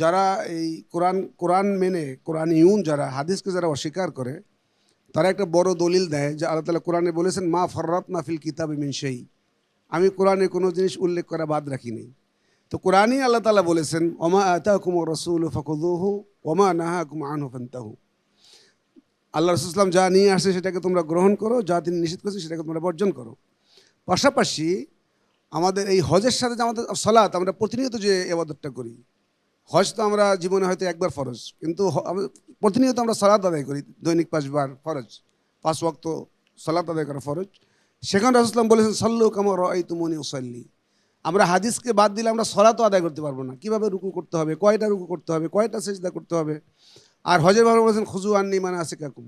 যারা এই কোরআন কোরআন মেনে, কোরআন ইউন যারা, হাদিসকে যারা অস্বীকার করে, তারা একটা বড় দলিল দেয় যে আল্লাহ তালা কোরআনে বলেছেন, মা ফররাত নাফিল কিতাব মিনসেই আমি কোরআনে কোনো জিনিস উল্লেখ করা বাদ রাখিনি তো কোরআনই আল্লাহ তালা বলেছেন, ওমা আতা কুমর রসুল ফকুদুহু ওমা নাহা কুম আনহু ফান্তাহু। আল্লাহ রসুলাম যা নিয়ে আসে সেটাকে তোমরা গ্রহণ করো, যা তিনি নিষেধ করেছে সেটাকে তোমরা বর্জন করো। পাশাপাশি আমাদের এই হজের সাথে যে আমাদের সলাৎ, আমরা প্রতিনিয়ত যে এবাদতটা করি হজ তো আমরা জীবনে হয়তো একবার ফরজ, কিন্তু প্রতিনিয়ত আমরা সালাদ আদায় করি, দৈনিক পাঁচবার ফরজ, পাঁচ ওয়াক্ত সালাদ আদায় করা ফরজ। সেখানে রাসুসলাম বলেছেন, সল্লু কামর এই তুমনি ওসল্লি আমরা হাদিসকে বাদ দিলে আমরা সলাতও আদায় করতে পারব না। কীভাবে রুকু করতে হবে, কয়টা রুকু করতে হবে, কয়টা সেজদা করতে হবে? আর হজের ব্যাপারে বলেছেন খুজু আননি মানে আছে কাকুম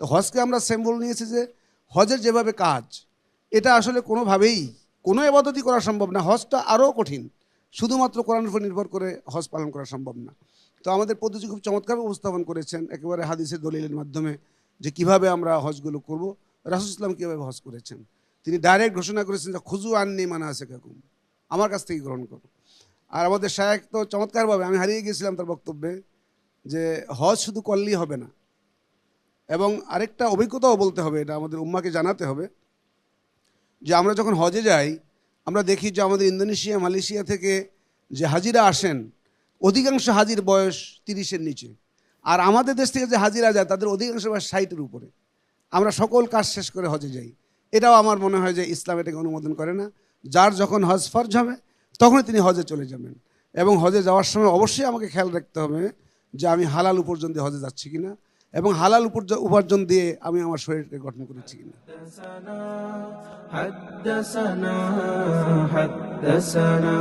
তো হজকে আমরা সিম্বল নিয়েছি যে, হজের যেভাবে কাজ, এটা আসলে কোনোভাবেই, কোনো এবাদতই করা সম্ভব না। হজটা আরও কঠিন। শুধুমাত্র কোরআনের উপর নির্ভর করে হজ পালন করা সম্ভব না। তো আমাদের পদ্ধতি খুব চমৎকার উপস্থাপন করেছেন, একেবারে হাদিসের দলিলের মাধ্যমে যে কীভাবে আমরা হজগুলো করব, রাসুল ইসলাম কীভাবে হজ করেছেন। তিনি ডাইরেক্ট ঘোষণা করেছেন যে, খুজু আননি মানে আছে কাকুম আমার কাছ থেকে গ্রহণ করো। আর আমাদের শায়েক তো চমৎকারভাবে, আমি হারিয়ে গিয়েছিলাম তার বক্তব্যে, যে হজ শুধু করলেই হবে না। এবং আরেকটা অভিজ্ঞতাও বলতে হবে, এটা আমাদের উম্মাকে জানাতে হবে, যে আমরা যখন হজে যাই আমরা দেখি যে আমাদের ইন্দোনেশিয়া, মালয়েশিয়া থেকে যে হাজিরা আসেন, অধিকাংশ হাজির বয়স তিরিশের নিচে। আর আমাদের দেশ থেকে যে হাজিরা যায়, তাদের অধিকাংশ বয়স ষাটের উপরে। আমরা সকল কাজ শেষ করে হজে যাই। এটাও আমার মনে হয় যে ইসলাম এটাকে অনুমোদন করে না। যার যখন হজ ফরজ হবে, তখনই তিনি হজে চলে যাবেন। এবং হজে যাওয়ার সময় অবশ্যই আমাকে খেয়াল রাখতে হবে যে আমি হালাল উপার্জন হজে যাচ্ছি কিনা। এবং হালাল উপার্জ- উপার্জন দিয়ে আমি আমার শরীরকে গঠন করেছি কিনা حدثنا حدثنا